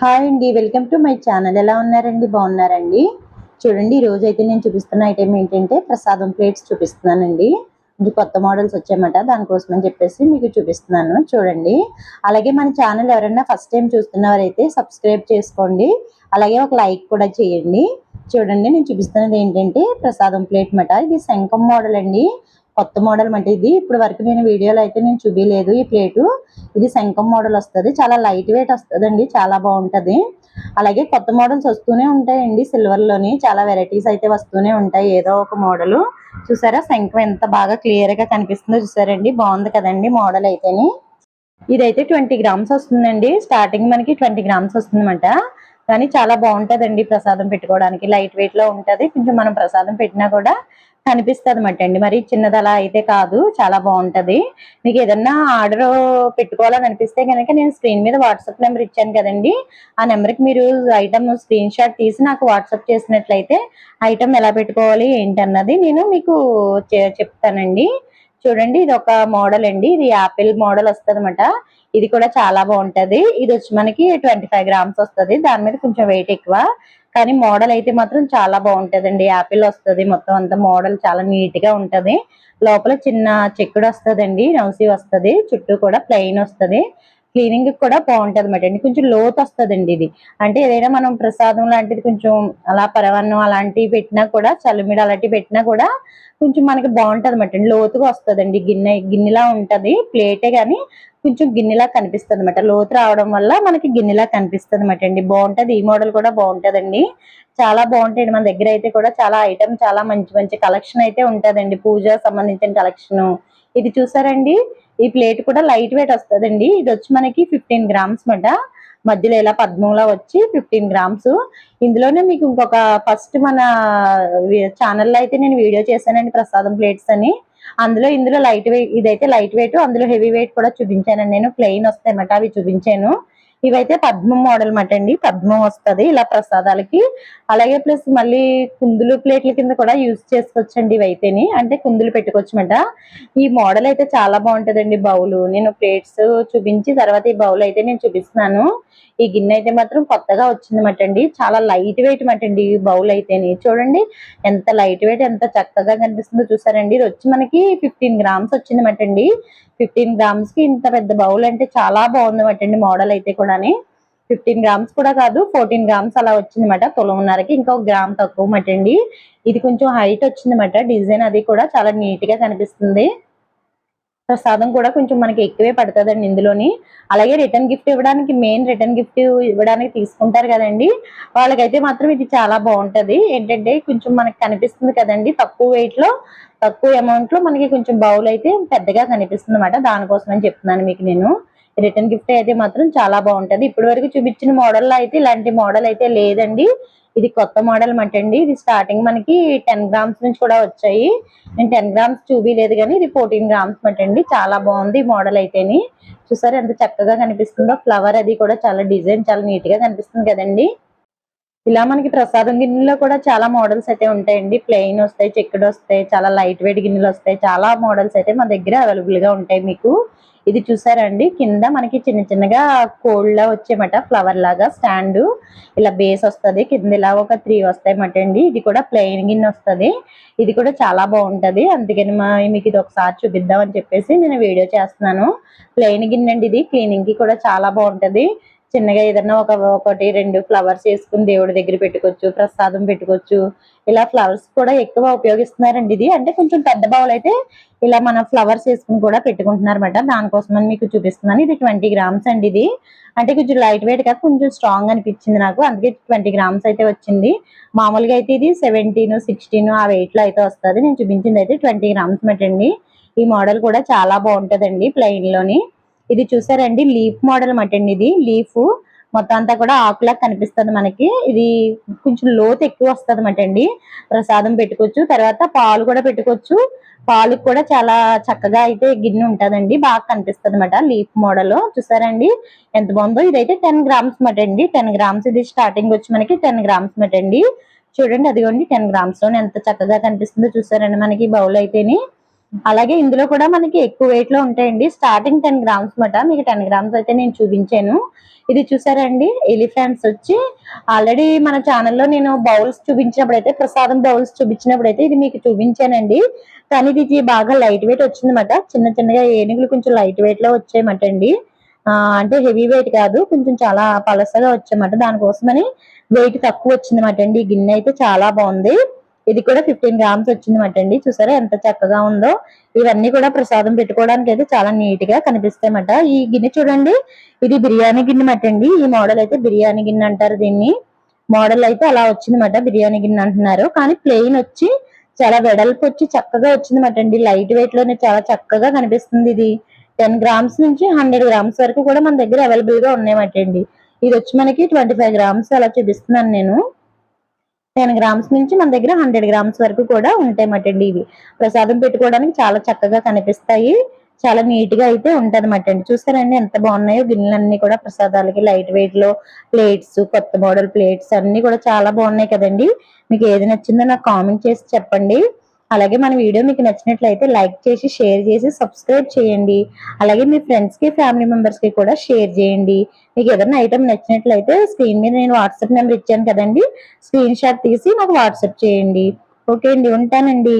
Hi అండి welcome to my channel. ఎలా ఉన్నారండి? బాగున్నారండి? చూడండి ఈ రోజు అయితే నేను చూపిస్తున్న ఐటెం ఏంటంటే ప్రసాదం ప్లేట్స్ చూపిస్తున్నానండి. ఇది కొత్త మోడల్స్ వచ్చాయన్నమాట. దానికోసం అని చెప్పేసి మీకు చూపిస్తున్నాను. చూడండి. అలాగే మన ఛానల్ ఎవరైనా ఫస్ట్ టైం చూస్తున్నవారైతే సబ్స్క్రైబ్ చేసుకోండి. అలాగే ఒక లైక్ కూడా చేయండి. చూడండి నేను చూపిస్తున్నది ఏంటంటే ప్రసాదం ప్లేట్ మాట ఇది శంఖం మోడల్ అండి. కొత్త మోడల్ అంటే ఇది. ఇప్పుడు వరకు నేను వీడియోలో అయితే నేను చూపించలేదు ఈ ప్లేటు. ఇది శంఖం మోడల్ వస్తుంది. చాలా లైట్ వెయిట్ వస్తుందండి. చాలా బాగుంటుంది. అలాగే కొత్త మోడల్స్ వస్తూనే ఉంటాయండి సిల్వర్లోని. చాలా వెరైటీస్ అయితే వస్తూనే ఉంటాయి. ఏదో ఒక మోడల్. చూసారా? శంఖం ఎంత బాగా క్లియర్గా కనిపిస్తుందో చూసారండి. బాగుంది కదండి మోడల్ అయితేని. ఇదైతే ట్వంటీ గ్రామ్స్ వస్తుందండి. స్టార్టింగ్ మనకి ట్వంటీ గ్రామ్స్ వస్తుందన్నమాట. కానీ చాలా బాగుంటుందండి ప్రసాదం పెట్టుకోవడానికి. లైట్ వెయిట్లో ఉంటుంది. కొంచెం మనం ప్రసాదం పెట్టినా కూడా కనిపిస్తుంది అనమాట అండి. మరి చిన్నది అలా అయితే కాదు. చాలా బాగుంటది. మీకు ఏదన్నా ఆర్డర్ పెట్టుకోవాలని అనిపిస్తే కనుక నేను స్క్రీన్ మీద వాట్సాప్ నెంబర్ ఇచ్చాను కదండి. ఆ నెంబర్కి మీరు ఐటమ్ స్క్రీన్ షాట్ తీసి నాకు వాట్సాప్ చేసినట్లయితే ఐటమ్ ఎలా పెట్టుకోవాలి ఏంటన్నది నేను మీకు చె- చెప్తానండి. చూడండి ఇది ఒక మోడల్ అండి. ఇది యాపిల్ మోడల్ వస్తుంది అనమాట ఇది కూడా చాలా బాగుంటది. ఇది వచ్చి మనకి ట్వంటీ ఫైవ్ గ్రామ్స్ వస్తుంది. దాని మీద కొంచెం వెయిట్ ఎక్కువ. కానీ మోడల్ అయితే మాత్రం చాలా బాగుంటదండి. యాపిల్ వస్తుంది. మొత్తం అంతా మోడల్ చాలా నీట్గా ఉంటది. లోపల చిన్న చెక్కుడు వస్తుందండి. నౌసి వస్తది. చుట్టూ కూడా ప్లెయిన్ వస్తది. క్లీనింగ్ కూడా బాగుంటది అనమాట అండి కొంచెం లోతు వస్తుందండి ఇది. అంటే ఏదైనా మనం ప్రసాదం లాంటిది కొంచెం అలా పరవన్నం అలాంటివి పెట్టినా కూడా చలిమిడి అలాంటివి పెట్టినా కూడా కొంచెం మనకి బాగుంటది అనమాట అండి లోతుగా వస్తుందండి. గిన్నె గిన్నెలా ఉంటది. ప్లేటే కానీ కొంచెం గిన్నెలా కనిపిస్తుంది అనమాట లోతు రావడం వల్ల మనకి గిన్నెలా కనిపిస్తుంది అనమాట అండి. బాగుంటది. ఈ మోడల్ కూడా బాగుంటదండి. చాలా బాగుంటాయండి. మన దగ్గర అయితే కూడా చాలా ఐటమ్ చాలా మంచి మంచి కలెక్షన్ అయితే ఉంటదండి. పూజ సంబంధించిన కలెక్షన్. ఇది చూసారండి? ఈ ప్లేట్ కూడా లైట్ వెయిట్ వస్తుందండి. ఇది వచ్చి మనకి ఫిఫ్టీన్ గ్రామ్స్ మాట. మధ్యలో ఇలా పద్మంలా వచ్చి ఫిఫ్టీన్ గ్రామ్స్. ఇందులోనే మీకు ఇంకొక ఫస్ట్ మన ఛానల్లో అయితే నేను వీడియో చేశానండి ప్రసాదం ప్లేట్స్ అని. అందులో ఇందులో లైట్ వెయిట్ ఇదైతే లైట్ వెయిట్ అందులో హెవీ వెయిట్ కూడా చూపించానండి నేను. ప్లెయిన్ వస్తాయి అన్నమాట అవి చూపించాను. ఇవైతే పద్మం మోడల్ మాట అండి. పద్మం వస్తుంది. ఇలా ప్రసాదాలకి. అలాగే ప్లస్ మళ్ళీ కుందులు ప్లేట్ల కింద కూడా యూజ్ చేసుకోవచ్చండి ఇవైతేని. అంటే కుందులు పెట్టుకోవచ్చమాట. ఈ మోడల్ అయితే చాలా బాగుంటుందండి బౌలు. నేను ప్లేట్స్ చూపించి తర్వాత ఈ బౌల్ అయితే నేను చూపిస్తున్నాను. ఈ గిన్నె అయితే మాత్రం కొత్తగా వచ్చిందన్నమాట అండి. చాలా లైట్ వెయిట్ మాట అండి ఈ బౌల్ అయితేని. చూడండి ఎంత లైట్ వెయిట్ ఎంత చక్కగా కనిపిస్తుందో చూసారండి. ఇది వచ్చి మనకి ఫిఫ్టీన్ గ్రామ్స్ వచ్చిందన్నమాట అండి. ఫిఫ్టీన్ గ్రామ్స్కి ఇంత పెద్ద బౌల్ అంటే చాలా బాగుంది అటండి మోడల్ అయితే కూడాని. ఫిఫ్టీన్ గ్రామ్స్ కూడా కాదు ఫోర్టీన్ గ్రామ్స్ అలా వచ్చిందన్నమాట తులమున్నరకి. ఇంకొక గ్రామ్ తక్కువ మటండి ఇది కొంచెం హైట్ వచ్చిందన్నమాట. డిజైన్ అది కూడా చాలా నీట్గా కనిపిస్తుంది. ప్రసాదం కూడా కొంచెం మనకి ఎక్కువే పడుతుందండి ఇందులోని. అలాగే రిటర్న్ గిఫ్ట్ ఇవ్వడానికి మెయిన్ రిటర్న్ గిఫ్ట్ ఇవ్వడానికి తీసుకుంటారు కదండి. వాళ్ళకైతే మాత్రం ఇది చాలా బాగుంటుంది. ఏంటంటే కొంచెం మనకి కనిపిస్తుంది కదండి తక్కువ వెయిట్లో తక్కువ అమౌంట్లో మనకి కొంచెం బౌల్ అయితే పెద్దగా కనిపిస్తుంది అనమాట దానికోసం అని చెప్తున్నాను మీకు నేను. రిటర్న్ గిఫ్ట్ అయితే మాత్రం చాలా బాగుంటుంది. ఇప్పటి వరకు చూపించిన మోడల్లో అయితే ఇలాంటి మోడల్ అయితే లేదండి. ఇది కొత్త మోడల్ అండి ఇది స్టార్టింగ్ మనకి టెన్ గ్రామ్స్ నుంచి కూడా వచ్చాయి. నేను టెన్ గ్రామ్స్ చూపించలేదు కానీ ఇది ఫోర్టీన్ గ్రామ్స్ మటండి. చాలా బాగుంది మోడల్ అయితేని. చూసారు ఎంత చక్కగా కనిపిస్తుందో. ఫ్లవర్ అది కూడా చాలా డిజైన్ చాలా నీట్గా కనిపిస్తుంది కదండి. ఇలా మనకి ప్రసాదం గిన్నెలో కూడా చాలా మోడల్స్ అయితే ఉంటాయండి. ప్లెయిన్ వస్తాయి చెక్కుడు వస్తాయి చాలా లైట్ వెయిట్ గిన్నెలు వస్తాయి. చాలా మోడల్స్ అయితే మా దగ్గర అవైలబుల్గా ఉంటాయి మీకు. ఇది చూసారండి కింద మనకి చిన్న చిన్నగా కోళ్ళ వచ్చేమాట ఫ్లవర్ లాగా స్టాండ్ ఇలా బేస్ వస్తది. కింద ఇలా ఒక త్రీ వస్తాయి మాట అండి. ఇది కూడా ప్లెయిన్ గిన్నె వస్తది. ఇది కూడా చాలా బాగుంటది. అందుకని మా మీకు ఇది ఒకసారి చూపిద్దాం అని చెప్పేసి నేను వీడియో చేస్తున్నాను. ప్లెయిన్ గిన్నె అండి ఇది. క్లీనింగ్కి కూడా చాలా బాగుంటది. చిన్నగా ఏదన్నా ఒక ఒకటి రెండు ఫ్లవర్స్ వేసుకుని దేవుడి దగ్గర పెట్టుకోవచ్చు ప్రసాదం పెట్టుకోవచ్చు. ఇలా ఫ్లవర్స్ కూడా ఎక్కువ ఉపయోగిస్తున్నారండి ఇది. అంటే కొంచెం పెద్ద బౌల్ అయితే ఇలా మన ఫ్లవర్స్ వేసుకుని కూడా పెట్టుకుంటున్నారు అనమాట దానికోసమని మీకు చూపిస్తున్నాను. ఇది ట్వంటీ గ్రామ్స్ అండి ఇది. అంటే కొంచెం లైట్ వెయిట్ కాదు కొంచెం స్ట్రాంగ్ అనిపించింది నాకు. అందుకే ట్వంటీ గ్రామ్స్ అయితే వచ్చింది. మామూలుగా అయితే ఇది సెవెంటీన్ సిక్స్టీన్ ఆ వెయిట్లో అయితే వస్తుంది. నేను చూపించింది అయితే ట్వంటీ గ్రామ్స్ మటండి ఈ మోడల్ కూడా చాలా బాగుంటుందండి ప్లెయిన్లోని. ఇది చూసారండి లీఫ్ మోడల్ మటండి ఇది. లీఫ్ మొత్తం అంతా కూడా ఆకులా కనిపిస్తుంది మనకి. ఇది కొంచెం లోతు ఎక్కువ వస్తుంది అనమాట అండి ప్రసాదం పెట్టుకోవచ్చు. తర్వాత పాలు కూడా పెట్టుకోవచ్చు. పాలు కూడా చాలా చక్కగా అయితే గిన్నె ఉంటదండి. బాగా కనిపిస్తుంది అనమాట లీఫ్ మోడల్. చూసారండి? ఎంత బాగుందో. ఇదైతే టెన్ గ్రామ్స్ మట అండి టెన్ గ్రామ్స్ ఇది స్టార్టింగ్ వచ్చి మనకి టెన్ గ్రామ్స్ మట అండి చూడండి అదిగోండి టెన్ గ్రామ్స్ ఎంత చక్కగా కనిపిస్తుందో చూసారండి మనకి బౌల్ అయితేనే. అలాగే ఇందులో కూడా మనకి ఎక్కువ వెయిట్లో ఉంటాయండి. స్టార్టింగ్ టెన్ గ్రామ్స్ మాట. మీకు టెన్ గ్రామ్స్ అయితే నేను చూపించాను. ఇది చూసారండి. ఎలిఫెంట్స్ వచ్చి ఆల్రెడీ మన ఛానల్లో నేను బౌల్స్ చూపించినప్పుడు అయితే ప్రసాదం బౌల్స్ చూపించినప్పుడు అయితే ఇది మీకు చూపించానండి. కానీ ఇది బాగా లైట్ వెయిట్ వచ్చిందన్నమాట చిన్న చిన్నగా ఏనుగులు కొంచెం లైట్ వెయిట్లో వచ్చాయన్నమాట అండి. అంటే హెవీ వెయిట్ కాదు. కొంచెం చాలా పలసగా వచ్చాయన్నమాట దానికోసమని వెయిట్ తక్కువ వచ్చిందన్నమాట అండి. ఈ గిన్నె అయితే చాలా బాగుంది. ఇది కూడా ఫిఫ్టీన్ గ్రామ్స్ వచ్చింది అండి. చూసారా ఎంత చక్కగా ఉందో? ఇవన్నీ కూడా ప్రసాదం పెట్టుకోవడానికి అయితే చాలా నీట్గా కనిపిస్తాయన్నమాట. ఈ గిన్నె చూడండి ఇది బిర్యానీ గిన్నె మటండి ఈ మోడల్ అయితే బిర్యానీ గిన్నె అంటారు దీన్ని. మోడల్ అయితే అలా వచ్చిందన్నమాట బిర్యానీ గిన్నె అంటున్నారు. కానీ ప్లెయిన్ వచ్చి చాలా వెడల్పు వచ్చి చక్కగా వచ్చిందన్నమాట అండి. లైట్ వెయిట్లోనే చాలా చక్కగా కనిపిస్తుంది ఇది. టెన్ గ్రామ్స్ నుంచి హండ్రెడ్ గ్రామ్స్ వరకు కూడా మన దగ్గర అవైలబుల్గా ఉన్నాయన్నమాట అండి. ఇది వచ్చి మనకి ట్వంటీ ఫైవ్ గ్రామ్స్ అలా చూపిస్తున్నాను నేను. టెన్ గ్రామ్స్ నుంచి మన దగ్గర హండ్రెడ్ గ్రామ్స్ వరకు కూడా ఉంటాయి అండి ఇవి. ప్రసాదం పెట్టుకోవడానికి చాలా చక్కగా కనిపిస్తాయి. చాలా నీట్గా అయితే ఉంటుంది అండి. చూసారండి ఎంత బాగున్నాయో గిన్నెలన్నీ కూడా ప్రసాదాలకి లైట్ వెయిట్లో ప్లేట్స్ కొత్త మోడల్ ప్లేట్స్ అన్ని కూడా చాలా బాగున్నాయి కదండి. మీకు ఏది నచ్చిందో నాకు కామెంట్ చేసి చెప్పండి. అలాగే మన వీడియో మీకు నచ్చినట్లయితే లైక్ చేసి షేర్ చేసి సబ్స్క్రైబ్ చేయండి. అలాగే మీ ఫ్రెండ్స్కి ఫ్యామిలీ మెంబర్స్కి కూడా షేర్ చేయండి. మీకు ఏదైనా ఐటమ్ నచ్చినట్లయితే స్క్రీన్ మీద నేను వాట్సాప్ నెంబర్ ఇచ్చాను కదండి స్క్రీన్ షాట్ తీసి నాకు వాట్సాప్ చేయండి. ఓకే అండి ఉంటానండి.